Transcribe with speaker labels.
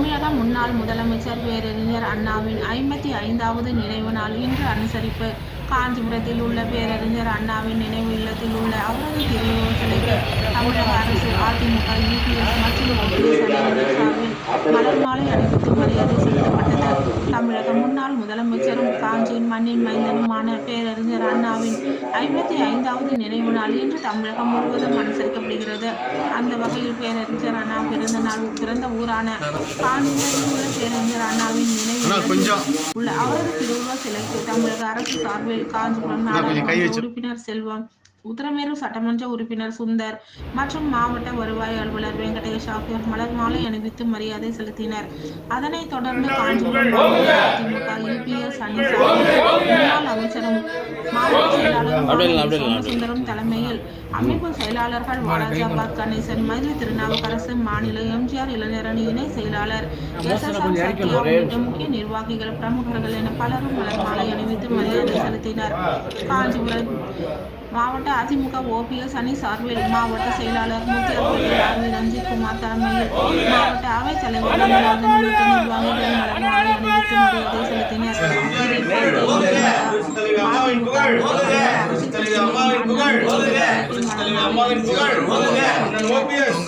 Speaker 1: முன்னாள் முதலமைச்சர் பேரறிஞர் அண்ணாவின் ஐம்பத்தி ஐந்தாவது நினைவு நாள் இன்று அனுசரிப்பு. காஞ்சிபுரத்தில் உள்ள பேரறிஞர் அண்ணாவின் நினைவு இல்லத்தில் உள்ள அவரது திருவுருவ சிலைக்கு தமிழக அரசு அதிமுக யூபிஎஸ் மற்றும் மலர் மாலை அணிவித்து மரியாதை செலுத்தப்பட்டது. முதலமைச்சரும் காஞ்சியின் மண்ணின் மைந்தனுமான பேரறிஞர் அண்ணாவின் ஐம்பத்தி ஐந்தாவது நினைவு நாள் இன்று தமிழகம் முழுவதும் அனுசரிக்கப்படுகிறது. அந்த வகையில் பேரறிஞர் அண்ணா பிறந்த நாள் பிறந்த ஊரான காஞ்சிபுரத்தில் உள்ள பேரறிஞர் அண்ணாவின் நினைவு உள்ள அவரது திருவுருவ சிலைக்கு தமிழக அரசு சார்பில் காஞ்சிபுரம் உறுப்பினர் செல்வம் உத்தரமேரு சட்டமன்ற உறுப்பினர் சுந்தர் மற்றும் மாவட்ட வருவாய் அலுவலர் வெங்கடேஷ் ஆகியோர் மலர் மாலை அணிவித்து மரியாதை செலுத்தினர். அதனைத் தொடர்ந்து காஞ்சிபுரம் அதிமுக யூபிஎஸ் அணி முன்னாள் அமைச்சரும் மாவட்ட சுந்தரம் தலைமையில் அமைப்பு செயலாளர்கள் வாலாஜாபாத் கணேசன் மதுரை திருநாவுக்கரசு மாநில எம்ஜிஆர் இளைஞரணி இணை செயலாளர் எஸ் எஸ் எம் சத்யா உள்ளிட்ட முக்கிய நிர்வாகிகள் பிரமுகர்கள் என பலரும் மலர் மாலை அணிவித்து மரியாதை செலுத்தினர். காஞ்சிபுரம் மாவட்ட அதிமுக ஓபிஎஸ் அணி சார்பில் மாவட்ட செயலாளர் வி ரஞ்சித் குமார் தலைமையில் மாவட்ட அவைத் தலைவர் நிர்வாகிகள் மலர் புகழ்
Speaker 2: அம்மாவின் புகழ் அம்மாவின் புகழ் ஓபிஎஸ்